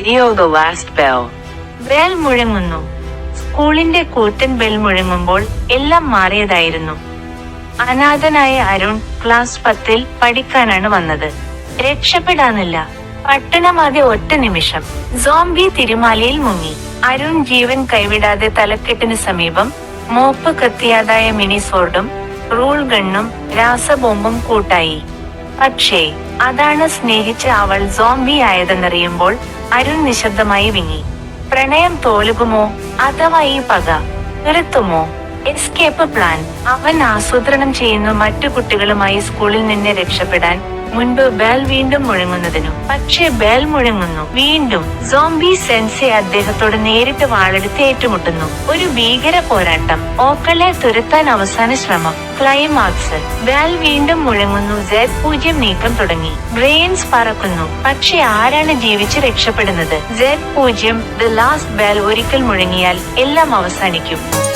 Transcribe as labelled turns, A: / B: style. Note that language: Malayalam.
A: Zio the last bell.
B: Bell മുഴങ്ങുന്നു. സ്കൂളിന്റെ കൂട്ടൻ ബെൽ മുഴങ്ങുമ്പോൾ എല്ലാം മാറിയതായിരുന്നു. അനാഥനായ അരുൺ ക്ലാസ് പത്തിൽ പഠിക്കാനാണ് വന്നത്. രക്ഷപ്പെടാനില്ല. പട്ടണമാകെ ഒറ്റ നിമിഷം. സോംബി തിരുമാലയിൽ മുങ്ങി. അരുൺ ജീവൻ കൈവിടാതെ തലക്കെട്ടിന് സമീപം മോപ്പ് കത്തിയാതായ മിനിസോർഡും റൂൾ ഗണ്ണും രാസബോംബും കൂട്ടായി. പക്ഷേ അതാണ് സ്നേഹിച്ച അവൾ സോംബി ആയതെന്നറിയുമ്പോൾ അരുൺ നിശബ്ദമായി വിങ്ങി. പ്രണയം തോലുകുമോ അഥവാ ഈ പക നിർത്തുമോ എസ്കേപ്പ് പ്ലാൻ അവൻ ആസൂത്രണം ചെയ്യുന്നു മറ്റു കുട്ടികളുമായി സ്കൂളിൽ നിന്ന് രക്ഷപ്പെടാൻ മുൻപ് ബെൽ വീണ്ടും മുഴങ്ങുന്നതിനു. പക്ഷേ ബെൽ മുഴങ്ങുന്നു. വീണ്ടും സോംബി സെൻസെ അദ്ദേഹത്തോട് നേരിട്ട് വാളെടുത്ത് ഏറ്റുമുട്ടുന്നു. ഒരു ഭീകര പോരാട്ടം. ഓക്കളെ തുരത്താൻ അവസാന ശ്രമം. ക്ലൈമാക്സ് ബെൽ വീണ്ടും മുഴങ്ങുന്നു. സെഡ് പൂജ്യം നീക്കം തുടങ്ങി. ബ്രെയിൻസ് പറക്കുന്നു. പക്ഷെ ആരാണ് ജീവിച്ച് രക്ഷപ്പെടുന്നത്? സെഡ് പൂജ്യം. ദ ലാസ്റ്റ് ബെൽ ഒരിക്കൽ മുഴങ്ങിയാൽ എല്ലാം അവസാനിക്കും.